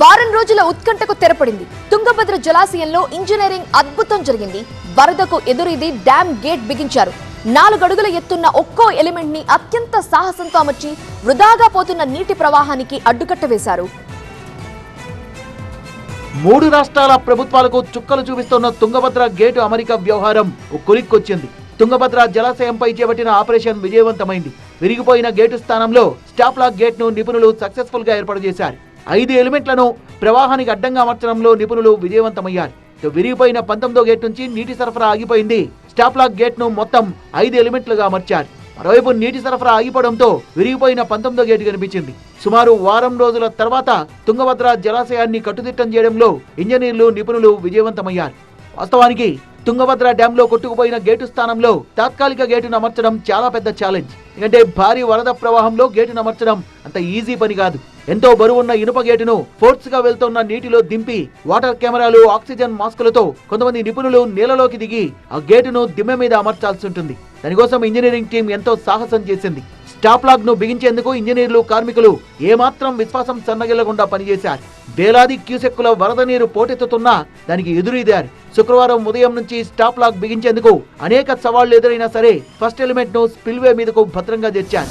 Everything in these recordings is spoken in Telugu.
వారం రోజుల ఉత్కంఠకు తెరపడింది. తుంగభద్ర జలాశయంలో ఇంజనీరింగ్ అద్భుతం జరిగింది. వరదకు ఎదురీది డ్యామ్ గేట్ బిగించారు. నాలుగడుగుల ఎత్తున్న ఒక్కో ఎలిమెంట్ని అత్యంత సాహసంతో అమర్చి వృధాగా పోతున్న నీటి ప్రవాహానికి అడ్డుకట్ట వేశారు. మూడు రాష్ట్రాల ప్రభుత్వాలకు చుక్కలు చూపిస్తున్న తుంగభద్ర గేటు అమెరికా వ్యవహారం కొలిక్కొచ్చింది. తుంగభద్ర జలాశయంపై చేపట్టిన ఆపరేషన్ విజయవంతమైంది. విరిగిపోయిన గేటు స్థానంలో స్టాప్ గేట్ను నిపుణులు సక్సెస్ఫుల్గా ఏర్పాటు చేశారు. ఐదు ఎలిమెంట్లను ప్రవాహానికి అడ్డంగా అమర్చడంలో నిపుణులు విజయవంతమయ్యారు. విరిగిపోయిన పంతొమ్మిదో గేట్ నుంచి నీటి సరఫరా ఆగిపోయింది. స్టాప్ లాక్ గేట్ను మొత్తం ఐదు ఎలిమెంట్లుగా అమర్చారు. మరోవైపు నీటి సరఫరా ఆగిపోవడంతో విరిగిపోయిన పంతొమ్మిదో గేటు కనిపించింది. సుమారు వారం రోజుల తర్వాత తుంగభద్ర జలాశయాన్ని కట్టుదిట్టం చేయడంలో ఇంజనీర్లు నిపుణులు విజయవంతమయ్యారు. వాస్తవానికి తుంగభద్ర డ్యామ్లో కొట్టుకుపోయిన గేటు స్థానంలో తాత్కాలిక గేటును అమర్చడం చాలా పెద్ద ఛాలెంజ్. ఎందుకంటే భారీ వరద ప్రవాహంలో గేటును అమర్చడం అంత ఈజీ పని కాదు. ఎంతో బరువున్న ఇనుప గేటును ఫోర్స్గా వెళ్తున్న నీటిలో దింపి వాటర్ కెమెరాలు ఆక్సిజన్ మాస్కులతో కొంతమంది నిపుణులు నీళ్ళలోకి దిగి ఆ గేటును దిమ్మె మీద అమర్చాల్సి ఉంటుంది. దానికోసం ఇంజనీరింగ్ టీం ఎంతో సాహసం చేసింది. స్టాప్ లాగ్ను బిగించేందుకు ఇంజనీర్లు కార్మికులు ఏమాత్రం విశ్వాసం సన్నగిల్లకుండా పనిచేశారు. వేలాది క్యూసెక్కుల వరద నీరు పోటెత్తుతున్నా దానికి ఎదురీదారు. శుక్రవారం ఉదయం నుంచి స్టాప్ లాగ్ బిగించేందుకు అనేక సవాళ్ళు ఎదురైనా సరే ఫస్ట్ ఎలిమెంట్ను స్పిల్వే మీదకు భద్రంగా తెచ్చారు.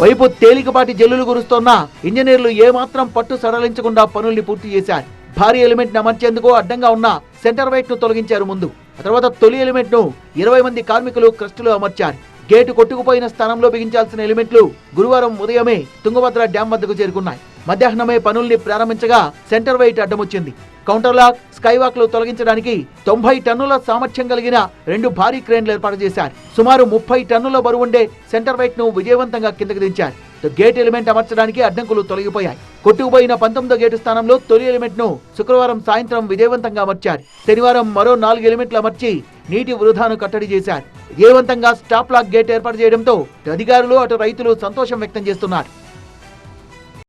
వైపు తేలికపాటి జల్లులు కురుస్తోన్న ఇంజనీర్లు ఏమాత్రం పట్టు సడలించకుండా పనుల్ని పూర్తి చేశారు. భారీ ఎలిమెంట్ అమర్చేందుకు అడ్డంగా ఉన్న సెంటర్ వైట్ను తొలగించారు ముందు. ఆ తర్వాత తొలి ఎలిమెంట్ను ఇరవై మంది కార్మికులు క్రస్టులో అమర్చారు. గేటు కొట్టుకుపోయిన స్థానంలో బిగించాల్సిన ఎలిమెంట్లు గురువారం ఉదయమే తుంగభద్ర డ్యాం వద్దకు చేరుకున్నాయి. మధ్యాహ్నమే పనుల్ని ప్రారంభించగా సెంటర్ వెయిట్ అడ్డమొచ్చింది. కౌంటర్ లాక్ స్కై వాక్ తొలగించడానికి తొంభై టన్నుల సామర్థ్యం కలిగిన రెండు భారీ క్రేన్లు ఏర్పాటు చేశారు. సుమారు ముప్పై టన్నుల బరువుండే సెంటర్ వైట్ను విజయవంతంగా కిందకి దించారు. గేట్ ఎలిమెంట్ అమర్చడానికి అడ్డంకులు తొలగిపోయాయి. కొట్టుకుపోయిన పంతొమ్మిదో గేటు స్థానంలో తొలి ఎలిమెంట్ను శుక్రవారం సాయంత్రం విజయవంతంగా అమర్చారు. శనివారం మరో నాలుగు ఎలిమెంట్లు అమర్చి నీటి వృధాను కట్టడి చేశారు. విజయవంతంగా స్టాప్ లాక్ గేట్ ఏర్పాటు చేయడంతో అధికారులు అటు రైతులు సంతోషం వ్యక్తం చేస్తున్నారు.